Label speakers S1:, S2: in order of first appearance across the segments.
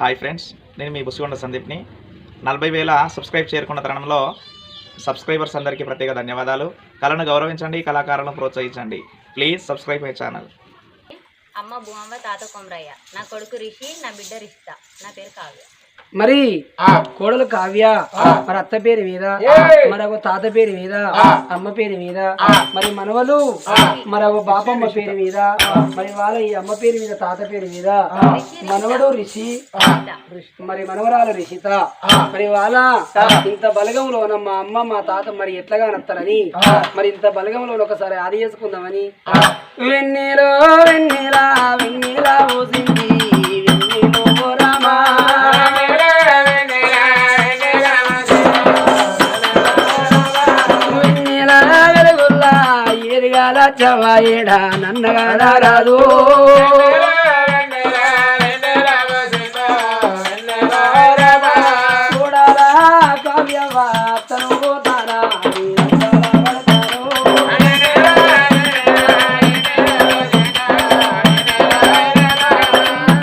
S1: Hi friends నేను మీ బుసిగొండ సందీప్ని. నలభై వేల సబ్స్క్రైబ్ చేరుకున్న తరుణంలో సబ్స్క్రైబర్స్ అందరికీ ప్రత్యేక ధన్యవాదాలు. కళను గౌరవించండి కళాకారులను ప్రోత్సహించండి. Please subscribe my channel.
S2: అమ్మ భూమమ్మ తాత కొమరయ్య. నా కొడుకు రిషి నా బిడ్డ రిషిత నా పేరు కావ్య.
S3: మరి కోడలు కావ్య మరి అత్త పేరు మీద మరి ఒక తాత పేరు మీద అమ్మ పేరు మీద మరి మనవలు మరి ఒక బాపమ్మ పేరు మీద మరి వాళ్ళ ఈ అమ్మ పేరు మీద తాత పేరు మీద మనవడు రిషి మరి మనవరాలు రిషిత మరి వాళ్ళ ఇంత బలగంలో మా అమ్మ మా తాత మరి ఎట్లాగా నత్తారని మరి ఇంత బలగంలో ఒకసారి ఆది చేసుకుందామని వెన్నెలో వెన్నెలా వెన్నెలా ఓసింది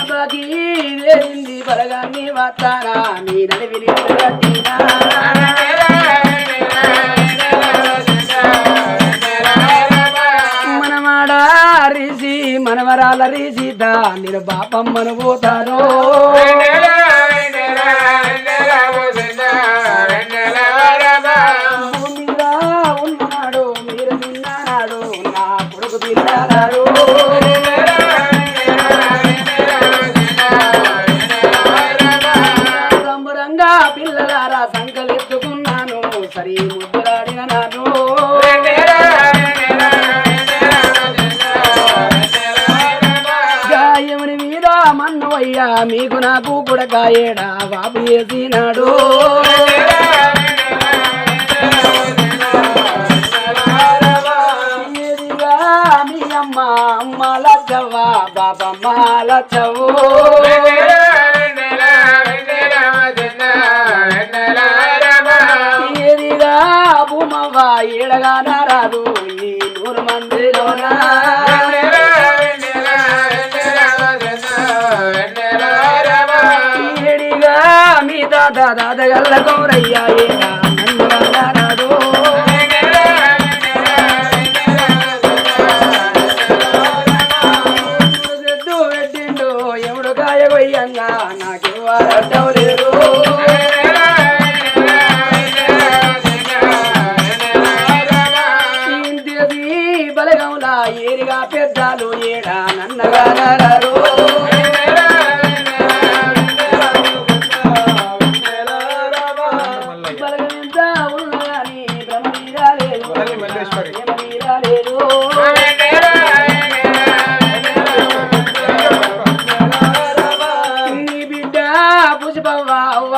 S3: బాకీ వేరింది బలగాన్ని వస్తారా మీ నడివిలి కట్టినా మనవరాల రిసిత నేను బాపమ్మను పోతాను ఉన్నాడు మీరు తిన్నాడు నా కొడుకు తిన్నాడు సంబరంగా పిల్లలారా సంకలెత్తుకున్నాను అయ్యా మీకు నాకు కూడా బాబు వేసినాడు ఏదిగా అమ్మ అమ్మ లచ్చవ్వా బాబమ్మ లచ్చవు ఏదిగా భూమవ్వ ఏడగా నారాదు ఈ నూరు మందిలోనా? దాద దాదగల్ల కౌరయ్యా నన్ను పెట్టిండు ఎవడు కాయ నాకు ఇవ్వాలంటావు లేరు ఏరిగా పెద్దాలు ఏడా నన్నగా బలగమింత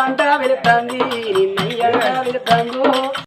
S3: పంట పుష్పవ్వ వెళుతుంది